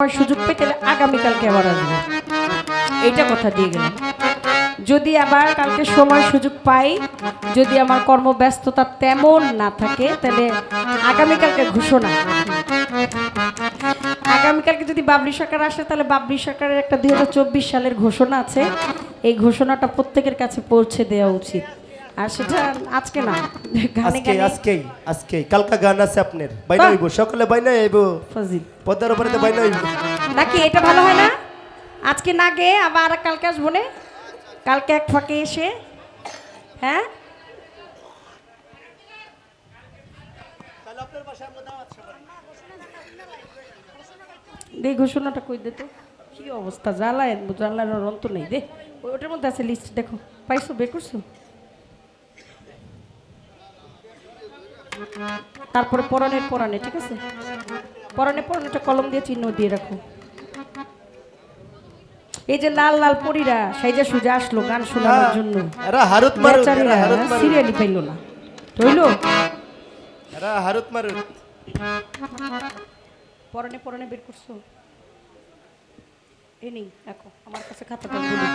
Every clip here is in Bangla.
সময় সুযোগ পেতে আগামীকালকে আবার আসব। এইটা কথা দিয়ে গেলাম। যদি আবার কালকে সময় সুযোগ পাই, যদি আমার কর্মব্যস্ততা তেমন না থাকে, তাহলে আগামীকালকে ঘোষণা। আগামীকালকে যদি বাবলি সরকার আসে, তাহলে বাবলি সরকারের একটা দুই হাজার চব্বিশ সালের ঘোষণা আছে। এই ঘোষণাটা প্রত্যেকের কাছে পৌঁছে দেওয়া উচিত। আর সেটা আজকে না আজকে আজকেই আজকেই। কালকা গান আছে আপনার বাইনা হইব সকালে বাইনা হইব। ফাজিল। পদ্মার উপরে তো বাইনা হইব। নাকি এটা ভালো হয় না? আজকে না গিয়ে আবার কালকে আসব নে। কালকে এক ফাঁকে এসে হ্যাঁ? দে ঘোষণাটা কই দে তো। কি অবস্থা? জ্বালায় জ্বালার অন্ত নেই দে। ওটার মধ্যে আছে লিস্ট দেখো। পাইছো বের করছ? তারপরে পরাণের পরাণে ঠিক আছে? পরাণে পরাণেটা কলম দিয়ে চিহ্ন দিয়ে রাখো। এই যে লাল লাল পরীরা সাইজা সুজা আসলো গান শোনানোর জন্য। বেচারীরা হারুত মারুত সিরিয়ালি পাইলো না। মারুত পরনে পরনে বের করছ? এই নেই দেখো আমার কাছে খাতাটা বলি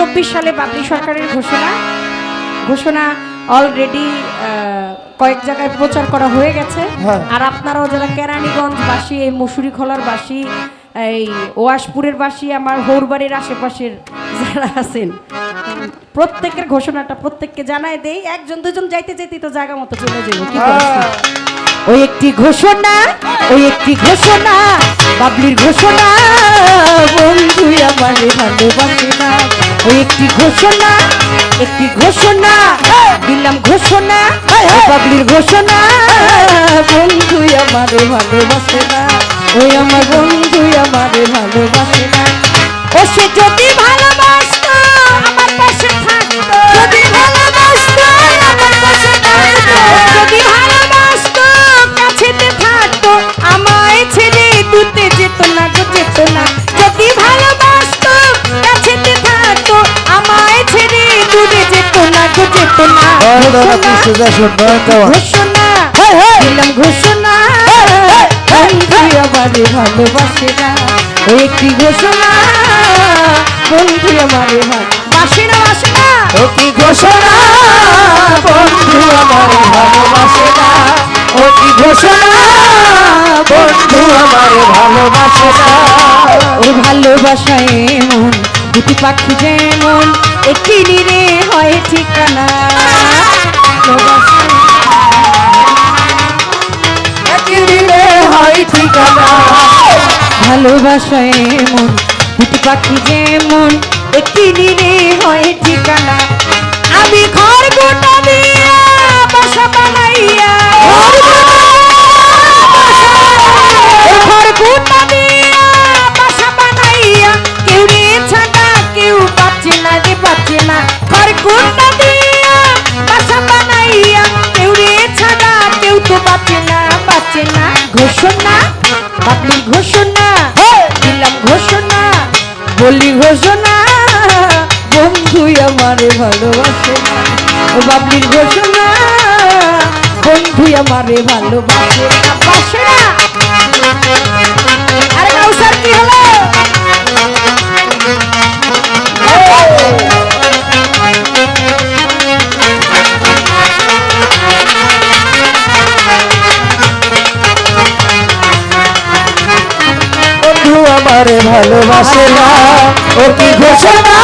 চব্বিশ সালে বাবলি সরকারের ঘোষণা। ঘোষণা অলরেডি কয়েক জায়গায় প্রচার করা হয়ে গেছে। হ্যাঁ। আর আপনারাও যারা কেরানীগঞ্জ বাসী এই মুসুরি খোলার বাসী এই ওয়াশপুরের বাসী আমার হৌরবাড়ির আশেপাশের যারা আছেন প্রত্যেকের ঘোষণাটা প্রত্যেককে জানাই দেই। একজন দুজন যাইতে যেতে তো জায়গা মতো চলে যাব কি ওই একটি ঘোষণা ওই একটি ঘোষণা বাবলির ঘোষণা বন্ধু আমারে ভালোবাসে। ওই একটি ঘোষণা একটি ঘোষণা দিলাম ঘোষণা পাবলির ঘোষণা। বন্ধু আমার ভালোবাসে না ওই আমার বন্ধু আমার ভালোবাসে না। ও সে যদি ভালোবাসতো ঘোষণা ঘোষণা দিলাম ঘোষণা। বন্ধু আমারে ভালোবাসে না একটি ঘোষণা। বন্ধু আমারে ভালোবাসে না বাসে না ও ঘোষণা। বন্ধু আমার ভালোবাসে না কি ঘোষণা। বন্ধু আমার ভালোবাসে না ও ভালোবাসায় এমন দুটি পাখি যেমন, একটি নিরে হয় ঠিকানা। ভালোবাসায় এমন, দুটি পাখি যেমন, একটি নিরে হয় ঠিকানা। আমি ঘর গোটা দিয়া, বাসা বানাইয়া। ঘর গোটা দিয়া বাসা বানাইয়া কেউ রে ছাড়া কেউ তো পাচ্ছে না পাচ্ছে না। ঘোষণা ঘোষণা দিলাম ঘোষণা বলি ঘোষণা বন্ধু আমারে ভালোবাসে না। ঘোষণা বন্ধু আমারে ভালোবাসে না। আমার ভালোবাসে না। ও কি ঘোষণা?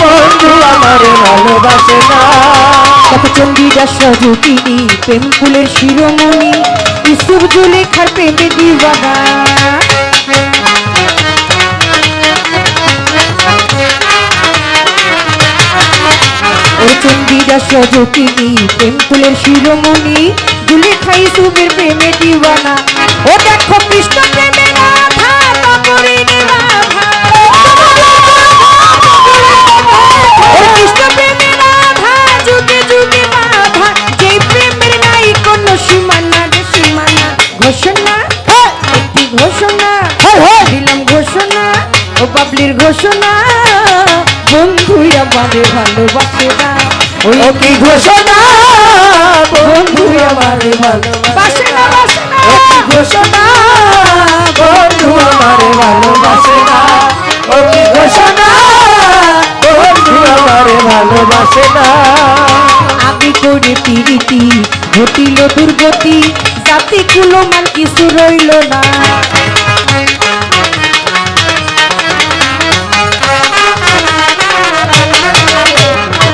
বন্ধু, আমার ভালোবাসে না। কত চণ্ডীরা সজুতিনি প্রেম ফুলের শিরোমণি ইসুর জুলেখার প্রেমে দিবানা চণ্ডীরা সজুতিনি প্রেম ফুলের শিরোমণি, জুলেখা ইসুফের প্রেমে দিওয়ানা। ও দেখো কৃষ্ণ প্রেমে ঘোষণা? বন্ধু আমারে ভালোবাসে না। ওই কি ঘোষণা? বন্ধু আমারে ভালোবাসে বাসে না। ঘোষণা? বন্ধু আমারে ভালোবাসে না। ও কি ঘোষণা? বন্ধু আমারে ভালোবাসে না। আমি করে পিরিতি ঘটিল দুর্গতি। জাতি কুলো মান কিছু রইল না।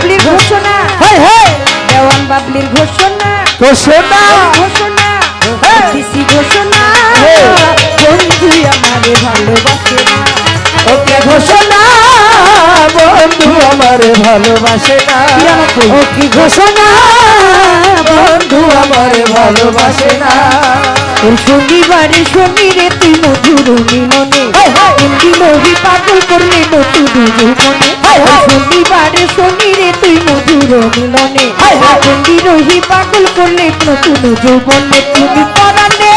বাবলির ঘোষণা। High high! দেওয়ান বাবলির ঘোষণা। ঘোষণা। ঘোষণা। সিসি দিছি ঘোষণা। বন্ধু আমারে ভালোবাসে না। ওকে ঘোষণা। বন্ধু আমারে ভালোবাসে না। ও কি ঘোষণা বন্ধু আমারে ভালোবাসে না তোর শনিবারে শনিরে তুই মধুর হায়। হিন্দি লোহি পাগল করলে হায় হায়। শনিবারে শনিরে তুই মধুর মিলনে। হিন্দি লোহি পাগল করলে নতুন যৌবনে তুমি পরানে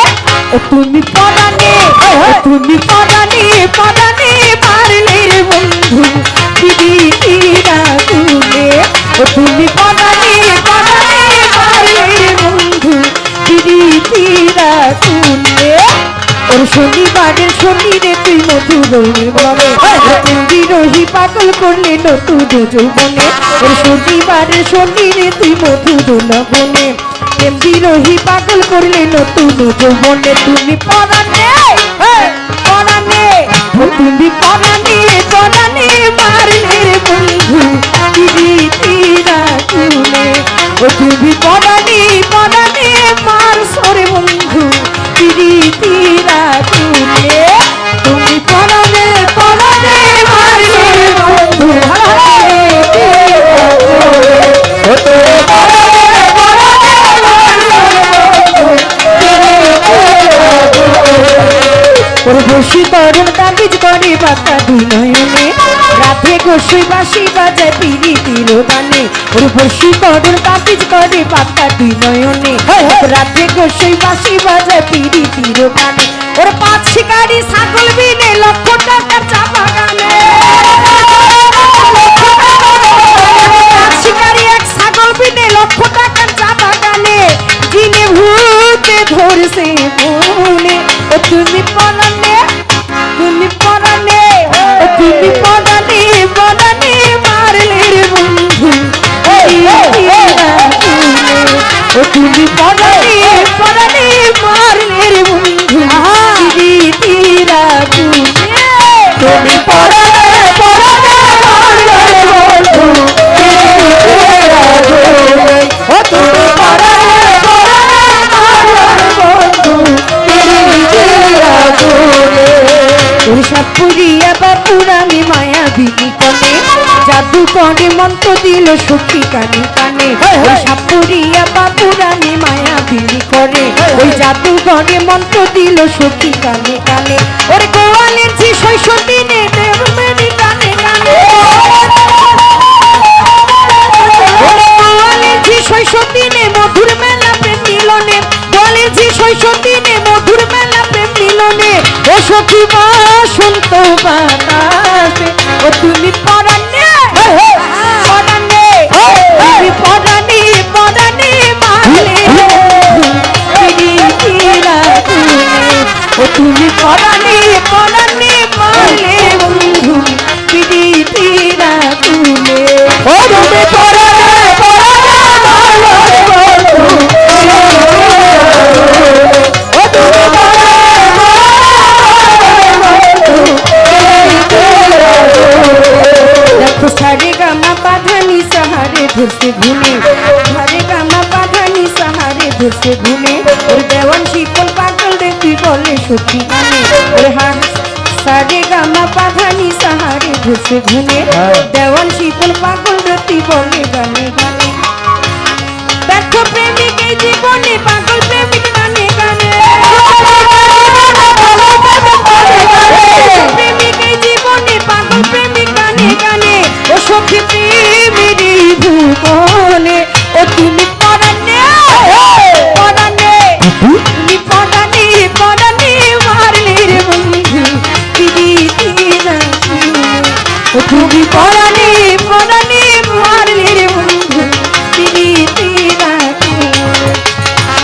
ও তুমি পরানে তুমি পরানে পরানে পারলে রে বন্ধু ও তুমি বন্ধু। ওর শনিবারের তুই রহি পাগল করলে নতুন যৌবনে। ওর শনিবারের শনিরে তুই মধুর লবনে প্রেম বিরোহী পাগল করলে নতুন যৌবনে। তুমি ওর বসি তাবিজ করে বাতা দুই নয়নে রাধে গোসই বাসি বাজায় পিড়ি তিরোদানে ওর বসি তরুণ তাবিজ করে বাতা দুই নয়নে রাধে গোসই বাসি বাজায় পিড়ি তিরোদানে ওর পাঁচ শিকারি ছাগল বিনে লক্ষ টাকা চা বাগানে পাঁচ শিকারি এক ছাগল বিনে লক্ষ টাকার চা বাগানে দিনে ভূতে ধরছে মনে। ও তুমি পরানে তুমি পরানে তুমি পরানে পরানে সখী কানে কানে হ্যাঁ। সাপুরিয়া বাপুরানি মায়া বিনি করে। ওই জাদু কনে মন্ত্র দিল সখী কানে কানে। ওরে গোয়ালের ঝি শৈশ দিনে দেব কানে কানে। শৈশ দিনে মধুর মেলা প্রেম মিলনে। গোয়ালের ঝি শৈশ দিনে মধুর মেলা প্রেম মিলনে। ও সখী বসন্ত বাতাসে। ও তুমি পরানে ধরছে ঘুমে ঘরে কামা পাঠানি সাহারে ধরছে ঘুমে ওর দেওয়ান শিকল পাগল দেখি বলে সত্যি গানে ওর হাত সারে গামা পাঠানি সাহারে ধরছে ঘুনে হ্যাঁ। দেওয়ান শিকল পাগল দেখি বলে গানে গানে। দেখো প্রেমিক জীবনে পাগল প্রেমিক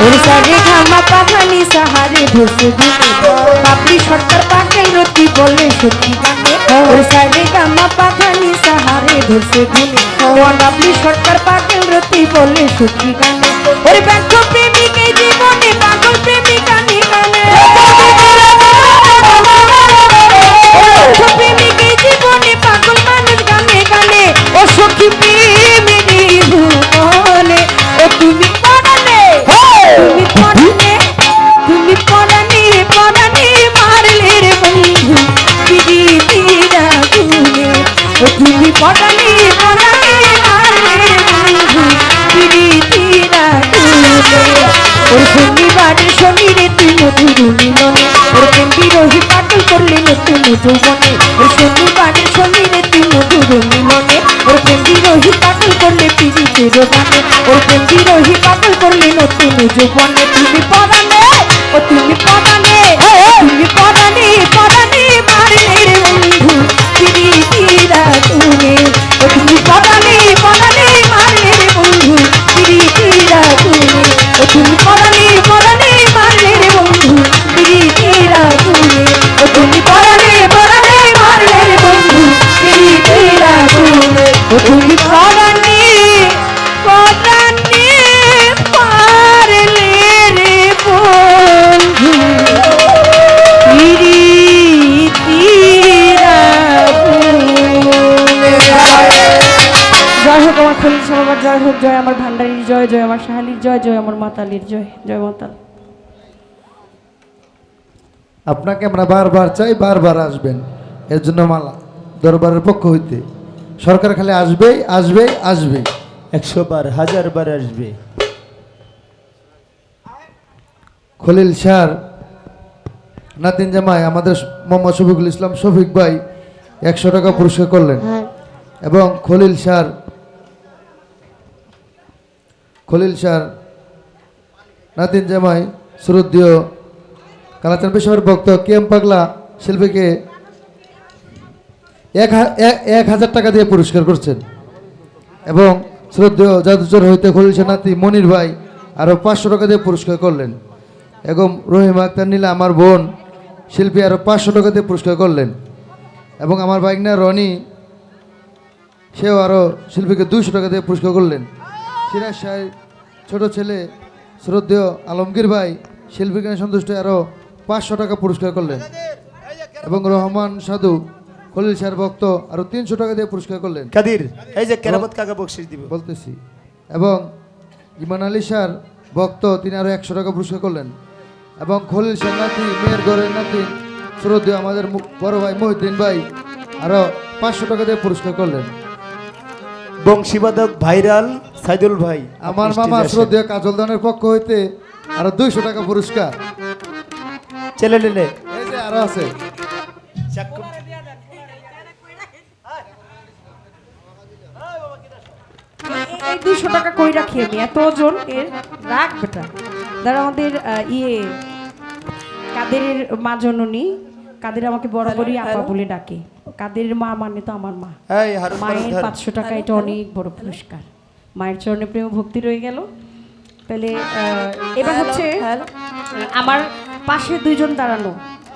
ওর সারে ঘামা পাখানি সাহারে ধসে দিনে বাপরি সরকার পাকেল রতি বলে সত্যি গানে ওর সারে গামা পাখানি সাহারে ধসে দিনে ও বাপরি সরকার পাকেল রতি বলে সত্যি গানে ওর ব্যর্থ প্রেমিক এই জীবনে পাগল প্রেমিক গানে গানে ব্যর্থ প্রেমিক এই জীবনে পাগল মানুষ গানে গানে ও সখী তুমি জয় জয় আমার মাতালির জয় জয় মাতাল আপনাকে আমরা বারবার চাই বারবার আসবেন। এর জন্য মালা দরবারের পক্ষ হইতে। সরকার খালি আসবেই আসবেই আসবে একশো বার হাজার বার আসবে। খলিল স্যার নাতিন জামাই আমাদের মোহাম্মদ শফিকুল ইসলাম শফিক ভাই একশো টাকা পুরস্কার করলেন। এবং খলিল স্যার খলিল স্যার নাতিন জামাই, শ্রদ্ধীয় কালাচান পেশার ভক্ত কেম পাগলা, শিল্পীকে এক এক- হাজার টাকা দিয়ে পুরস্কার করছেন। এবং শ্রদ্ধেয় জাদুচর হইতে স্যার নাতি মনির ভাই আরও পাঁচশো টাকা দিয়ে পুরস্কার করলেন। এবং রহিমা আক্তার নীলা, আমার বোন, শিল্পী আরও পাঁচশো টাকা দিয়ে পুরস্কার করলেন। এবং আমার বাইকনা রনি, সেও আরও শিল্পীকে দুইশো টাকা দিয়ে পুরস্কার করলেন। সিরাজ শাহ ছোট ছেলে শ্রদ্ধেয় আলমগীর ভাই শিল্পীকে সন্তুষ্ট আরও পাঁচশো টাকা পুরস্কার করলেন। এবং রহমান সাধু খলিল শাহর ভক্ত আরও তিনশো টাকা দিয়ে পুরস্কার করলেন। কাদির এই যে কেরামত কাকা বকশিস দিব? বলতেছি। এবং ইমান আলী শাহর ভক্ত তিনি আরও একশো টাকা পুরস্কার করলেন। এবং খলিল শাহ নাতি মেয়ের ঘরের নাতি শ্রদ্ধেয় আমাদের বড় ভাই মহিউদ্দিন ভাই আরও পাঁচশো টাকা দিয়ে পুরস্কার করলেন। বংশীবাদক ভাইরাল সাইদুল ভাই আমার মামা। শ্রদ্ধেয় কাজল দানের পক্ষ হইতে আরও দুইশো টাকা পুরস্কার। ছেলে এই যে আরও আছে। এই- দুইশো টাকা কই রাখি আমি? এত ওজন? এর রাখ বেটা। যারা আমাদের ইয়ে কাদের মা জননী কাদের আমাকে বরাবরই আপা বলে ডাকে। কাদের মা মানে তো আমার মা। মায়ের পাঁচশো টাকা এটা অনেক বড় পুরস্কার। মায়ের চরণে প্রেম ভক্তি রয়ে গেল। তাহলে এবার হচ্ছে আমার পাশে দুইজন দাঁড়ানো।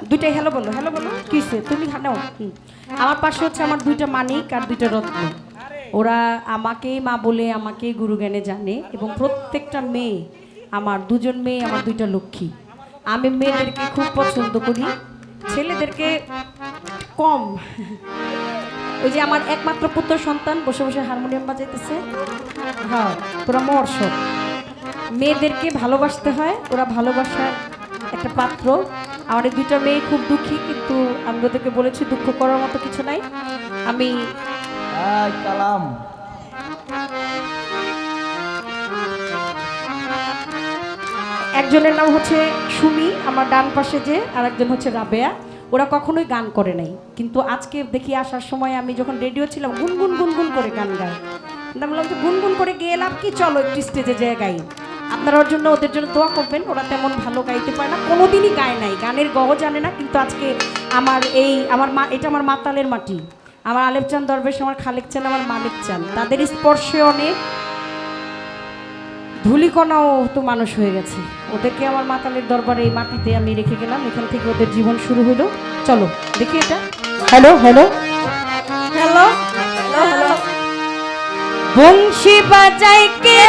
দুইটাই হ্যালো বলো হ্যালো বলো। কিসে তুমি নাও। আমার পাশে হচ্ছে আমার দুইটা মানিক আর দুইটা রত্ন। ওরা আমাকেই মা বলে আমাকে গুরু জ্ঞানে জানে এবং প্রত্যেকটা মেয়ে আমার দুজন মেয়ে আমার দুইটা লক্ষ্মী। আমি মেয়েদেরকে খুব পছন্দ করি। ছেলেদেরকে কম। ওই যে আমার একমাত্র পুত্র সন্তান বসে বসে হারমোনিয়াম বাজাইতেছে। হ্যাঁ পুরো মর্ষক মেয়েদেরকে ভালোবাসতে হয় ওরা ভালোবাসার একটা পাত্র। আমার এই দুইটা মেয়ে খুব দুঃখী কিন্তু আমি ওদেরকে বলেছি দুঃখ করার মতো কিছু নাই। আমি কালাম। একজনের নাম হচ্ছে সুমি আমার ডান পাশে যে আর একজন হচ্ছে রাবেয়া। ওরা কখনোই গান করে নাই। কিন্তু আজকে দেখি আসার সময় আমি যখন রেডিও ছিলাম, গুনগুন গুনগুন করে গান গাই। বললাম যে গুনগুন করে গিয়ে এলাম কি? চলো একটু স্টেজে যেয়ে গাই। আপনারা ওর জন্য ওদের জন্য দোয়া করবেন, ওরা তেমন ভালো গাইতে পারে না। কোনোদিনই গায় নাই। গানের গহ জানে না, কিন্তু আজকে আমার এই, আমার মা, এটা আমার মাতালের মাটি। আমার আলেপ চান দরবেশ, আমার খালেক চান, আমার মালিক চান। তাদের স্পর্শে অনেক ধুলিকণাও তো মানুষ হয়ে গেছে। ওদেরকে আমার মাতালের দরবারে এই মাটিতে আমি রেখে গেলাম। এখান থেকে ওদের জীবন শুরু হলো। চলো দেখি এটা। Hello hello. হ্যালো হ্যালো বংশী বাজাই কে